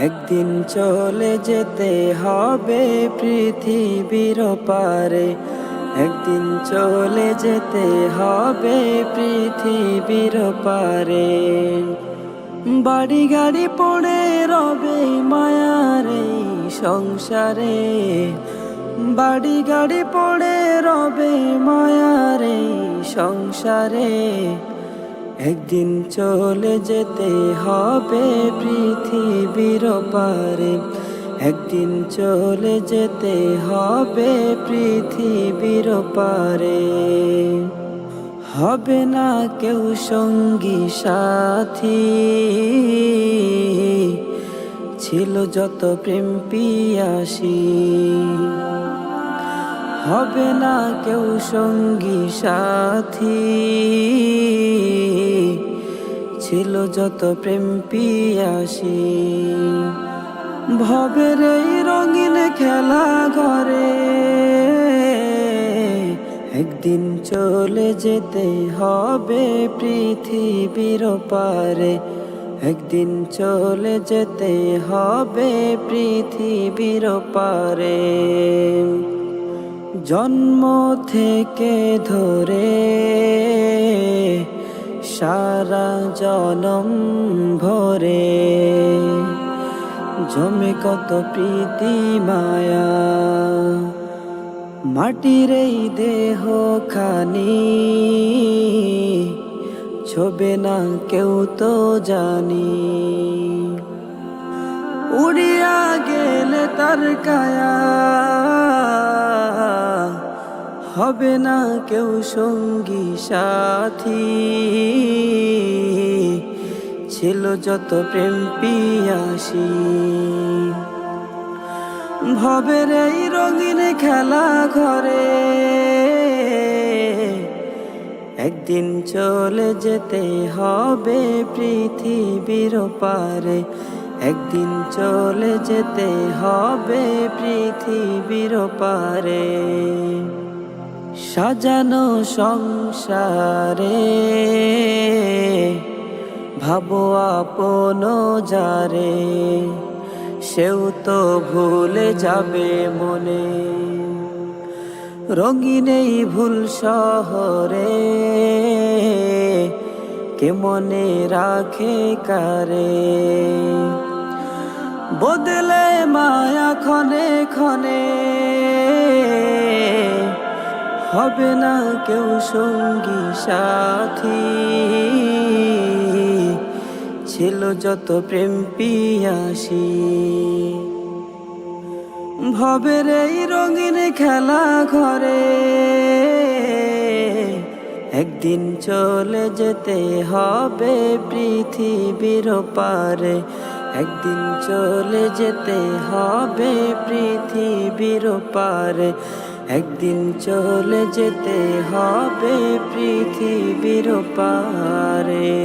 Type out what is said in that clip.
একদিন চলে যেতে হবে পৃথিবীর পারে একদিন চলে যেতে হবে পৃথিবীর পারে বাড়ি গাড়ি পড়ে রবে মায়ার সংসারে। বাড়ি গাড়ি পড়ে রবে মায়ার সংসারে। একদিন চলে যেতে হবে পৃথিবীর পারে একদিন চলে যেতে হবে পৃথিবীর পারে হবে না কেউ সঙ্গী সাথী। ছিল যত প্রেম পিয়াসী। হবে না কেউ সঙ্গী সাথী। ছিল যত প্রেম পিয়াসী। ভবের এই রঙিন খেলা ঘরে একদিন চলে যেতে হবে পৃথিবীর পারে একদিন চলে যেতে হবে পৃথিবীর পারে জন্ম থেকে ধরে সারা জনম ভরে জমে কত প্রীতি মায়া। মাটির এই দেহ খানি ছবে না কেউ তো জানি। উড়িয়া গেলে তার কায়া। হবে না কেউ সঙ্গী সাথী। ছিল যত প্রেম পিয়াসী। ভবের এই রঙিন খেলা ঘরে একদিন চলে যেতে হবে পৃথিবীর পারে একদিন চলে যেতে হবে পৃথিবীর পারে সাজানো সংসারে। ভাবো আপন যারে, সেও তো ভুলে যাবে মনে। রঙিন এই ভুল শহরে, কে মনে রাখে কারে? বদলে মায়া ক্ষণে ক্ষণে হবে না কেউ সঙ্গী সাথী। ছিল যত প্রেম পিয়াসী। ভবের এই রঙিন খেলা ঘরে একদিন চলে যেতে হবে পৃথিবীর পারে একদিন চলে যেতে হবে পৃথিবীর পারে একদিন চলে যেতে হবে পৃথিবীর পারে